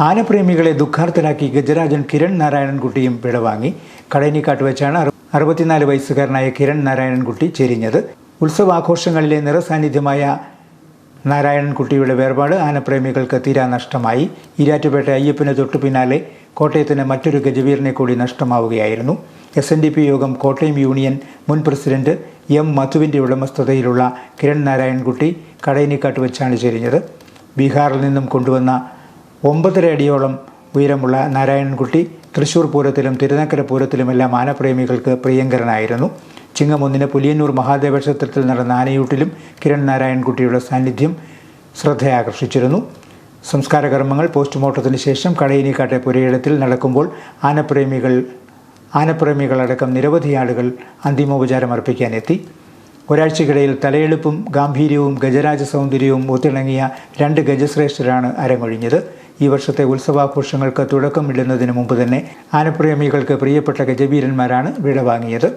ആനപ്രേമികളെ ദുഃഖാർത്ഥരാക്കി ഗജരാജൻ കിരൺ നാരായണൻകുട്ടിയും വിടവാങ്ങി കടയനിക്കാട്ട് വെച്ചാണ് അറു- അറുപത്തിനാല് വയസ്സുകാരനായ കിരൺ നാരായണൻകുട്ടി ചെരിഞ്ഞത്. ഉത്സവാഘോഷങ്ങളിലെ നിറസാന്നിധ്യമായ നാരായണൻകുട്ടിയുടെ വേർപാട് ആനപ്രേമികൾക്ക് തീരാ നഷ്ടമായി. ഇരാറ്റുപേട്ട അയ്യപ്പന് തൊട്ടു പിന്നാലെ കോട്ടയത്തിന് മറ്റൊരു ഗജവീറിനെ കൂടി നഷ്ടമാവുകയായിരുന്നു. എസ് എൻ ഡി പി യോഗം കോട്ടയം യൂണിയൻ മുൻ പ്രസിഡന്റ് എം മധുവിന്റെ ഉടമസ്ഥതയിലുള്ള കിരൺ നാരായൺകുട്ടി കടയനിക്കാട്ട് വെച്ചാണ് ചെരിഞ്ഞത്. ബീഹാറിൽ നിന്നും കൊണ്ടുവന്ന ഒമ്പതര അടിയോളം ഉയരമുള്ള നാരായണൻകുട്ടി തൃശൂർ പൂരത്തിലും തിരുനക്കര പൂരത്തിലുമെല്ലാം ആനപ്രേമികൾക്ക് പ്രിയങ്കരനായിരുന്നു. ചിങ്ങം ഒന്നിന് പുലിയന്നൂർ മഹാദേവ ക്ഷേത്രത്തിൽ നടന്ന ആനയൂട്ടിലും കിരൺ നാരായൺകുട്ടിയുടെ സാന്നിധ്യം ശ്രദ്ധയാകർഷിച്ചിരുന്നു. സംസ്കാരകർമ്മങ്ങൾ പോസ്റ്റ്മോർട്ടത്തിന് ശേഷം കടയിനിക്കാട്ടെ പുരയിടത്തിൽ നടക്കുമ്പോൾ ആനപ്രേമികൾ ആനപ്രേമികളടക്കം നിരവധി ആളുകൾ അന്തിമോപചാരം അർപ്പിക്കാനെത്തി. ഒരാഴ്ചക്കിടയിൽ തലയെളുപ്പും ഗാംഭീര്യവും ഗജരാജ സൗന്ദര്യവും ഒത്തിണങ്ങിയ രണ്ട് ഗജശ്രേഷ്ഠരാണ് അരങ്ങൊഴിഞ്ഞത്. ഈ വർഷത്തെ ഉത്സവാഘോഷങ്ങൾക്ക് തുടക്കമിടുന്നതിന് മുമ്പ് തന്നെ ആനപ്രേമികൾക്ക് പ്രിയപ്പെട്ട ഗജവീരന്മാരാണ് വിടവാങ്ങിയത്.